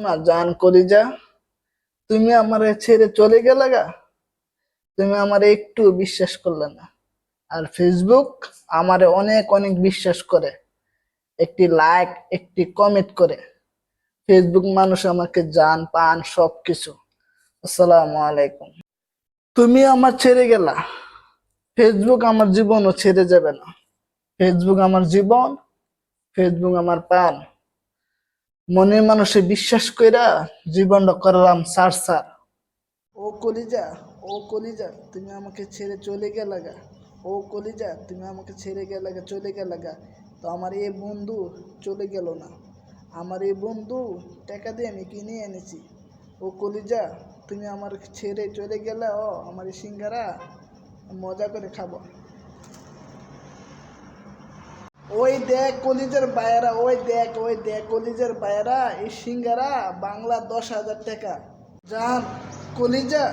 না, জান করি যা তুমি আমারে ছেড়ে চলে গেলে গা। তুমি আমার একটু বিশ্বাস করলে না। আর ফেসবুক আমারে অনেক অনেক বিশ্বাস করে। একটি লাইক একটি কমেন্ট করে। ফেসবুক মানুষ আমাকে জান, পান সব কিছু আসসালামু আলাইকুম। তুমি আমার ছেড়ে গেলা। ফেসবুক আমার জীবনও ছেড়ে যাবে না। ফেসবুক আমার জীবন ফেসবুক আমার পান মনের মানুষে বিশ্বাস কইরা জীবনটা করলাম সার সার ও কলিজা ও কলিজা, তুমি আমাকে ছেড়ে চলে গেলে গা। ও কলিজা, তুমি আমাকে ছেড়ে গেলে গা, চলে গেলে গা। তো আমার এই বন্ধু চলে গেল না। আমার এই বন্ধু টাকা দিয়ে আমি কিনে এনেছি। ও কলিজা, তুমি আমার ছেড়ে চলে গেলে, ও আমার সিঙ্গারা, মজা করে খাব। ওই দেখ কলিজের বায়রা ওই দেখ ওই দেখ কলিজের বায়রা এই সিঙ্গারা বাংলা দশ হাজার টাকা। যান কলিজা